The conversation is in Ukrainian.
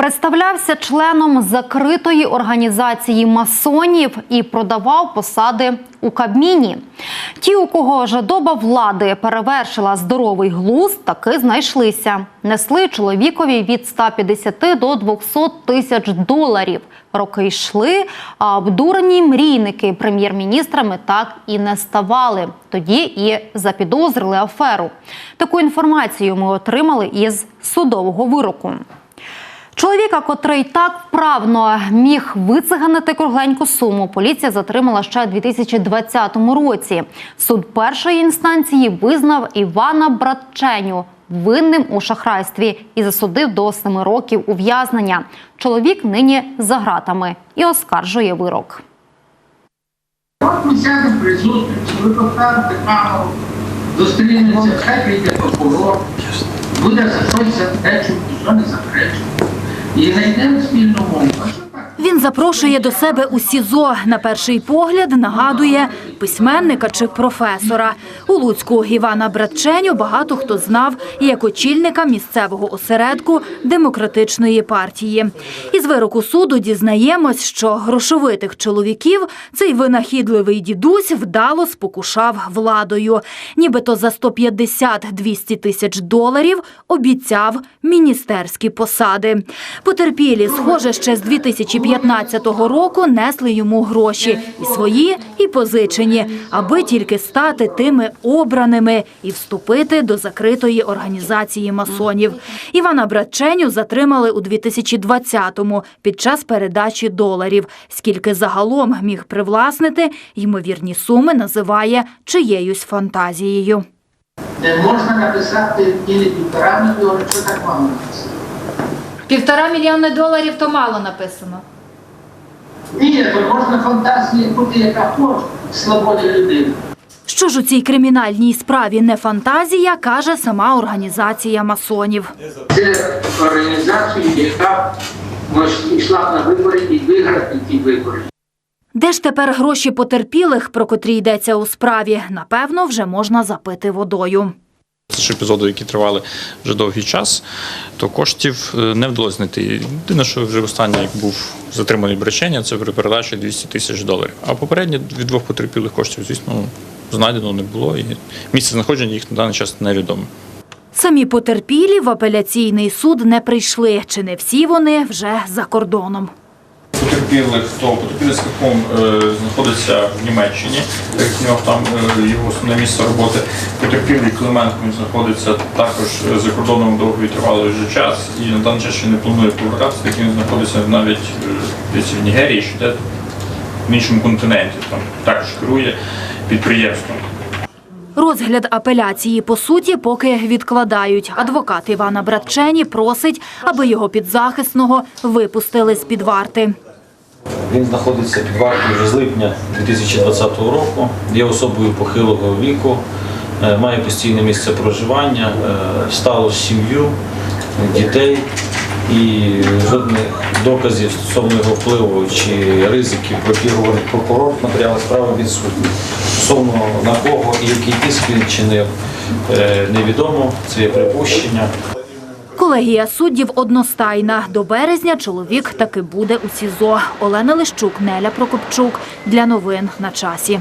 Представлявся членом закритої організації масонів і продавав посади у Кабміні. Ті, у кого жадоба влади перевершила здоровий глузд, таки знайшлися. Несли чоловікові від 150 до 200 тисяч доларів. Роки йшли, а обдурені мрійники прем'єр-міністрами так і не ставали. Тоді і запідозрили аферу. Таку інформацію ми отримали із судового вироку. Чоловіка, котрий так вправно міг вициганити кругленьку суму, поліція затримала ще у 2020 році. Суд першої інстанції визнав Івана Братченю винним у шахрайстві і засудив до семи років ув'язнення. Чоловік нині за ґратами і оскаржує вирок. От ми сядемо при зустрічі, ви поставите камеру, зустрінемося, хай прийде прокурор, буде за щось заперечувати, що не заперечувати. І знайдемо спільну мову. А що так? Він запрошує до себе у СІЗО. На перший погляд нагадує письменника чи професора. У Луцьку Івана Братченю багато хто знав як очільника місцевого осередку демократичної партії. Із вироку суду дізнаємось, що грошовитих чоловіків цей винахідливий дідусь вдало спокушав владою. Нібито за 150-200 тисяч доларів обіцяв міністерські посади. Потерпілі, схоже, ще з 2015 року несли йому гроші і свої, і позичені, аби тільки стати тими обраними і вступити до закритої організації масонів. Івана Братченю затримали у 2020-му під час передачі доларів. Скільки загалом міг привласнити, ймовірні суми називає чиєюсь фантазією. Не можна написати ні півтора мільйона, що так мало написати. Півтора мільйони доларів то мало написано. Ні, то можна фантазії бути, яка хоче, свобода людини. Що ж у цій кримінальній справі не фантазія, каже сама організація масонів. Це організація, яка йшла на вибори і виграти ті вибори. Де ж тепер гроші потерпілих, про котрі йдеться у справі, напевно, вже можна запити водою. Ж епізоди, які тривали вже довгий час, то коштів е, не вдалося знайти. Єдине, що вже останнє, як був затриманий бречення, це при передачі 200 тисяч доларів. А попередньо від двох потерпілих коштів, звісно, знайдено не було. І місце знаходження їх на даний час невідоме. Самі потерпілі в апеляційний суд не прийшли, чи не всі вони вже за кордоном. Потерпілих, хто потерпілий з Кахом знаходиться в Німеччині, так як в нього там е, його основне місце роботи. Потерпілий Клименко знаходиться також е, за кордоном довгий тривалий вже час і на даний час ще не планує повертатися, так він знаходиться навіть е, в Нігерії, що де в іншому континенті. Там також керує підприємством. Розгляд апеляції по суті поки відкладають. Адвокат Івана Братчені просить, аби його підзахисного випустили з-під варти. Він знаходиться під вартою вже з липня 2020 року. Є особою похилого віку, е, має постійне місце проживання, е, сталу сім'ю, дітей і жодних доказів стосовно його впливу чи ризиків, про які говорить прокурор, в матеріалах справи відсутні. Стосовно на кого і який тиск він чинив, е, невідомо, це є припущення. Колегія суддів одностайна. До березня чоловік таки буде у СІЗО. Олена Лищук, Неля Прокопчук. Для новин на часі.